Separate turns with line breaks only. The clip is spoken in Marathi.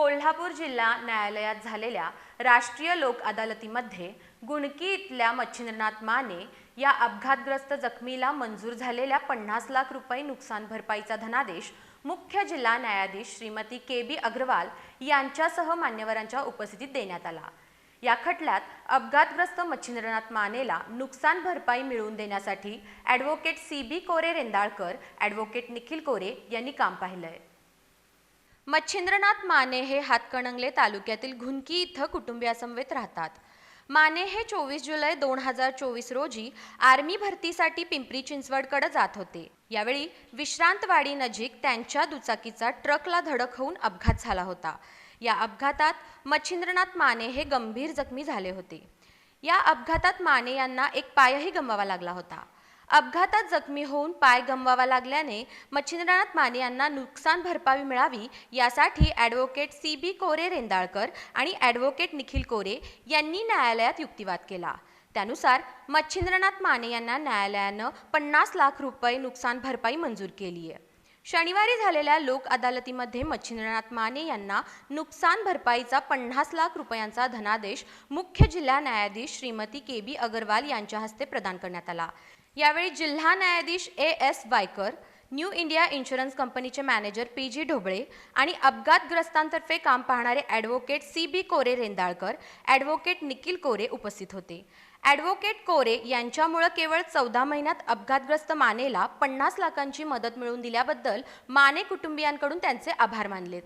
कोल्हापूर जिल्हा न्यायालयात झालेल्या राष्ट्रीय लोक अदालतीमध्ये गुणकी इथल्या मच्छिंद्रनाथ माने या अपघातग्रस्त जखमीला मंजूर झालेल्या पन्नास लाख रुपये नुकसान भरपाईचा धनादेश मुख्य जिल्हा न्यायाधीश श्रीमती के बी अग्रवाल यांच्यासह मान्यवरांच्या उपस्थितीत देण्यात आला. या खटल्यात अपघातग्रस्त मच्छिंद्रनाथ मानेला नुकसान भरपाई मिळवून देण्यासाठी advocate C B Kore Rendalkar advocate Nikhil Kore यांनी काम पाहिलंय. मच्छिंद्रनाथ माने हे हातकणंगले तालुक्यातील घुनकी इथं कुटुंबियासमवेत राहतात. माने हे चोवीस जुलै दोन हजार चोवीस रोजी आर्मी भरतीसाठी पिंपरी चिंचवडकडे जात होते. यावेळी विश्रांतवाडी नजीक त्यांच्या दुचाकीचा ट्रकला धडक होऊन अपघात झाला होता. या अपघातात मच्छिंद्रनाथ माने हे गंभीर जखमी झाले होते. या अपघातात माने यांना एक पायही गमवावा लागला होता. अपघातात जखमी होऊन पाय गमवावा लागल्याने मच्छिंद्रनाथ माने यांना नुकसान भरपाई मिळावी यासाठी advocate C B Kore Rendalkar आणि ॲडव्होकेट निखिल कोरे यांनी न्यायालयात युक्तिवाद केला. त्यानुसार मच्छिंद्रनाथ माने यांना न्यायालयानं पन्नास लाख रुपये नुकसान भरपाई मंजूर केली आहे शनिवारी झालेल्या लोक अदालतीमध्ये मच्छिंद्रनाथ माने यांना नुकसान भरपाईचा पन्नास लाख रुपयांचा धनादेश मुख्य जिल्हा न्यायाधीश श्रीमती के बी अगरवाल यांच्या हस्ते प्रदान करण्यात आला. यावेळी जिल्हा न्यायाधीश A S Waikar new India insurance कंपनीचे मॅनेजर पी जी ढोबळे आणि अपघातग्रस्तांतर्फे काम पाहणारे advocate C B Kore Rendalkar advocate Nikhil Kore उपस्थित होते. ॲडव्होकेट कोरे यांच्यामुळं केवळ चौदा महिन्यात अपघातग्रस्त मानेला पन्नास लाखांची मदत मिळवून दिल्याबद्दल माने कुटुंबियांकडून त्यांचे आभार मानलेत